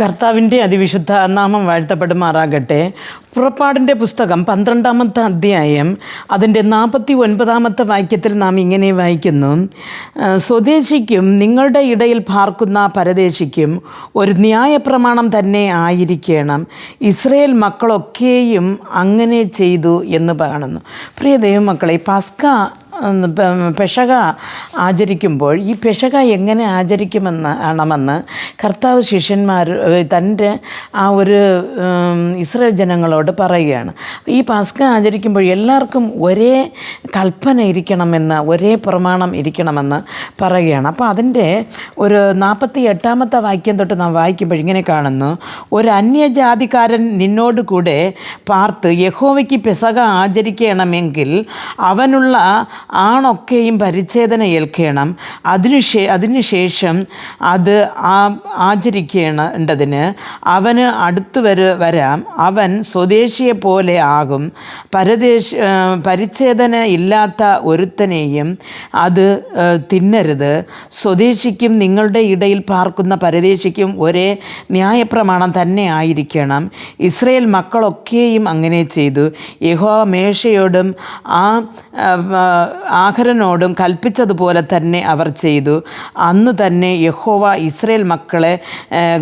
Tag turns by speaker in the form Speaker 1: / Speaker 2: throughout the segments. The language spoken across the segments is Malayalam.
Speaker 1: കർത്താവിന്റെ അതിവിശുദ്ധ നാമം വാഴ്ത്തപ്പെടുമാറാകട്ടെ. പുറപ്പാടിന്റെ പുസ്തകം പന്ത്രണ്ടാമത്തെ അധ്യായം അതിന്റെ നാൽപ്പത്തി ഒൻപതാമത്തെ വാക്യത്തിൽ നാം ഇങ്ങനെ വായിക്കുന്നു. സ്വദേശിക്കും നിങ്ങളുടെ ഇടയിൽ പാർക്കുന്ന പരദേശിക്കും ഒരു ന്യായപ്രമാണം തന്നെ ആയിരിക്കണം. ഇസ്രയേൽ മക്കളൊക്കെയും അങ്ങനെ ചെയ്തു എന്ന് കാണുന്നു പ്രിയ ദൈവമക്കളെ പസ്ക ഉം, പ- പെസക ആചരിക്കുമ്പോൾ ഈ പെഷക എങ്ങനെ ആചരിക്കുമെന്ന് ആണമെന്ന് കർത്താവ് ശിഷ്യന്മാർ തന്റെ ആ ഒരു ഇസ്രായേൽ ജനങ്ങളോട് പറയുകയാണ്. ഈ പാസ്ക ആചരിക്കുമ്പോൾ എല്ലാവർക്കും ഒരേ കൽപ്പന ഇരിക്കണമെന്ന് ഒരേ പ്രമാണം ഇരിക്കണമെന്ന് പറയുകയാണ്. അപ്പോൾ അതിന്റെ ഒരു നാൽപ്പത്തി എട്ടാമത്തെ വാക്യം തൊട്ട് നാം വായിക്കുമ്പോൾ ഇങ്ങനെ കാണുന്നു. ഒരു അന്യജാതിക്കാരൻ നിന്നോട് കൂടെ പാർത്ത് യഹോവയ്ക്ക് പെസക ആചരിക്കണമെങ്കിൽ അവനുള്ള ആണൊക്കെയും പരിച്ഛേദന ഏൽക്കണം അതിനുശേ അതിനുശേഷം അത് ആ ആചരിക്കേണ്ടതിന് അവന് അടുത്ത് വര വരാം. അവൻ സ്വദേശിയെ പോലെ ആകും. പരദേശ പരിച്ഛേദന ഇല്ലാത്ത ഒരുത്തനെയും അത് തിന്നരുത്. സ്വദേശിക്കും നിങ്ങളുടെ ഇടയിൽ പാർക്കുന്ന പരദേശിക്കും ഒരേ ന്യായപ്രമാണം തന്നെ ആയിരിക്കണം. ഇസ്രയേൽ മക്കളൊക്കെയും അങ്ങനെ ചെയ്തു. യഹോ മേശയോടും ആ, ആഹരനോടും കൽപ്പിച്ചതുപോലെ തന്നെ അവർ ചെയ്തു. അന്ന് തന്നെ യഹോവ ഇസ്രയേൽ മക്കളെ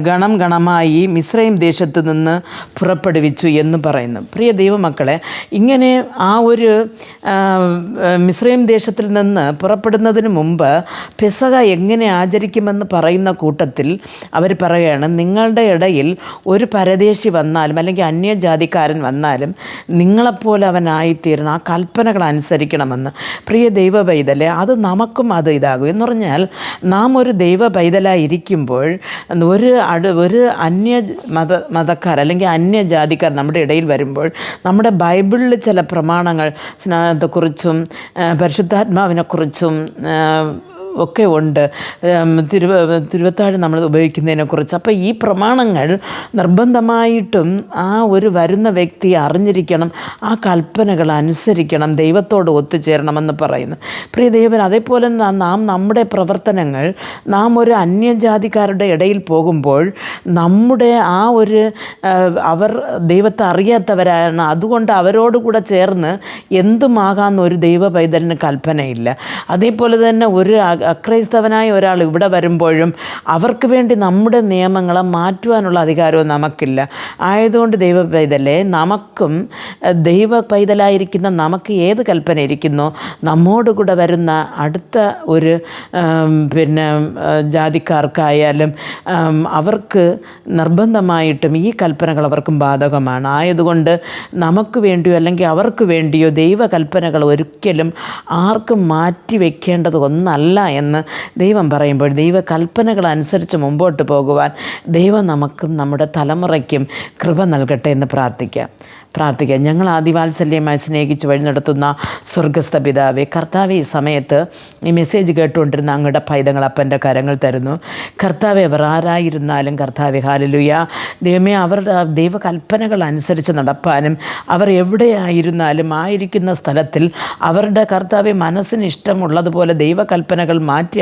Speaker 1: ഗണം ഗണമായി മിസ്രൈം ദേശത്ത് നിന്ന് പുറപ്പെടുവിച്ചു എന്ന് പറയുന്നു. പ്രിയ ദൈവമക്കളെ ഇങ്ങനെ ആ ഒരു മിസ്രൈം ദേശത്തിൽ നിന്ന് പുറപ്പെടുന്നതിന് മുമ്പ് പെസക എങ്ങനെ ആചരിക്കുമെന്ന് പറയുന്ന കൂട്ടത്തിൽ അവർ പറയുകയാണ് നിങ്ങളുടെ ഇടയിൽ ഒരു പരദേശി വന്നാലും അല്ലെങ്കിൽ അന്യജാതിക്കാരൻ വന്നാലും നിങ്ങളെപ്പോലെ അവനായിത്തീരണം ആ കൽപ്പനകൾ അനുസരിക്കണമെന്ന്. പ്രിയ ദൈവ പൈതലെ അത് നമുക്കും അത് ഇതാകും. എന്ന് പറഞ്ഞാൽ നാം ഒരു ദൈവ പൈതലായിരിക്കുമ്പോൾ ഒരു അടു ഒരു അന്യ മത മതക്കാർ അല്ലെങ്കിൽ അന്യജാതിക്കാർ നമ്മുടെ ഇടയിൽ വരുമ്പോൾ നമ്മുടെ ബൈബിളിൽ ചില പ്രമാണങ്ങൾ സ്നാനത്തെക്കുറിച്ചും പരിശുദ്ധാത്മാവിനെക്കുറിച്ചും ഒക്കെ ഉണ്ട്. തിരുവ തിരുവത്താഴ് നമ്മൾ ഉപയോഗിക്കുന്നതിനെക്കുറിച്ച് അപ്പോൾ ഈ പ്രമാണങ്ങൾ നിർബന്ധമായിട്ടും ആ ഒരു വരുന്ന വ്യക്തി അറിഞ്ഞിരിക്കണം ആ കൽപ്പനകൾ അനുസരിക്കണം ദൈവത്തോട് ഒത്തുചേരണമെന്ന് പറയുന്നു. പ്രിയ ദൈവൻ അതേപോലെ നാം നമ്മുടെ പ്രവർത്തനങ്ങൾ നാം ഒരു അന്യജാതിക്കാരുടെ ഇടയിൽ പോകുമ്പോൾ നമ്മുടെ ആ ഒരു അവർ ദൈവത്തെ അറിയാത്തവരാണ്. അതുകൊണ്ട് അവരോട് കൂടെ ചേർന്ന് എന്തുമാകാമെന്ന് ഒരു ദൈവ പൈതലിന് കൽപ്പനയില്ല. അതേപോലെ തന്നെ ഒരു അക്രൈസ്തവനായ ഒരാൾ ഇവിടെ വരുമ്പോഴും അവർക്ക് വേണ്ടി നമ്മുടെ നിയമങ്ങളെ മാറ്റുവാനുള്ള അധികാരവും നമുക്കില്ല. ആയതുകൊണ്ട് ദൈവ പൈതലേ നമുക്കും ദൈവ പൈതലായിരിക്കുന്ന നമുക്ക് ഏത് കൽപ്പന ഇരിക്കുന്നോ? നമ്മോട് കൂടെ വരുന്ന അടുത്ത ഒരു പിന്നെ ജാതിക്കാർക്കായാലും അവർക്ക് നിർബന്ധമായിട്ടും ഈ കൽപ്പനകൾ അവർക്കും ബാധകമാണ്. ആയതുകൊണ്ട് നമുക്ക് വേണ്ടിയോ അല്ലെങ്കിൽ അവർക്ക് വേണ്ടിയോ ദൈവകൽപ്പനകൾ ഒരിക്കലും ആർക്കും മാറ്റി വയ്ക്കേണ്ടത് ഒന്നല്ല എന്ന് ദൈവം പറയുമ്പോൾ ദൈവകൽപ്പനകൾ അനുസരിച്ച് മുമ്പോട്ട് പോകുവാൻ ദൈവം നമുക്കും നമ്മുടെ തലമുറയ്ക്കും കൃപ നൽകട്ടെ എന്ന് പ്രാർത്ഥിക്കാം. പ്രാർത്ഥിക്കാം. ഞങ്ങൾ ആദിവാത്സല്യമായി സ്നേഹിച്ച് വഴി നടത്തുന്ന സ്വർഗസ്ഥ പിതാവെ കർത്താവ് ഈ സമയത്ത് ഈ മെസ്സേജ് കേട്ടുകൊണ്ടിരുന്ന അങ്ങയുടെ പൈതങ്ങൾ അപ്പന്റെ കരങ്ങൾ തരുന്നു. കർത്താവ് അവർ ആരായിരുന്നാലും കർത്താവ് ഹാലലുയ ദൈവമേ അവരുടെ ദൈവകൽപ്പനകൾ അനുസരിച്ച് നടപ്പാനും അവർ എവിടെയായിരുന്നാലും ആയിരിക്കുന്ന സ്ഥലത്തിൽ അവരുടെ കർത്താവ് മനസ്സിന് ഇഷ്ടമുള്ളതുപോലെ ദൈവകൽപ്പനകൾ മാറ്റി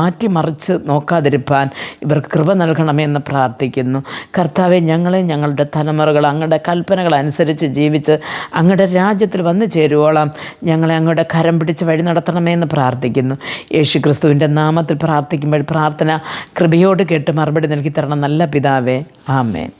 Speaker 1: മാറ്റി മറിച്ച് മാറ്റിമറിച്ച് നോക്കാതിരിപ്പാൻ ഇവർക്ക് കൃപ നൽകണമെന്ന് പ്രാർത്ഥിക്കുന്നു. കർത്താവെ ഞങ്ങളെ ഞങ്ങളുടെ തലമുറകൾ അങ്ങയുടെ കൽപ്പനകൾ അനുസരിച്ച് ജീവിച്ച് അങ്ങയുടെ രാജ്യത്തിൽ വന്നു ചേരുവോളം. ഞങ്ങളെ അങ്ങയുടെ കരം പിടിച്ച് വഴി നടത്തണമെന്ന് പ്രാർത്ഥിക്കുന്നു. യേശു ക്രിസ്തുവിന്റെ നാമത്തിൽ പ്രാർത്ഥിക്കുമ്പോൾ പ്രാർത്ഥന കൃപയോട് കേട്ട് മറുപടി നൽകി തരണം. നല്ല പിതാവേ. ആമേൻ.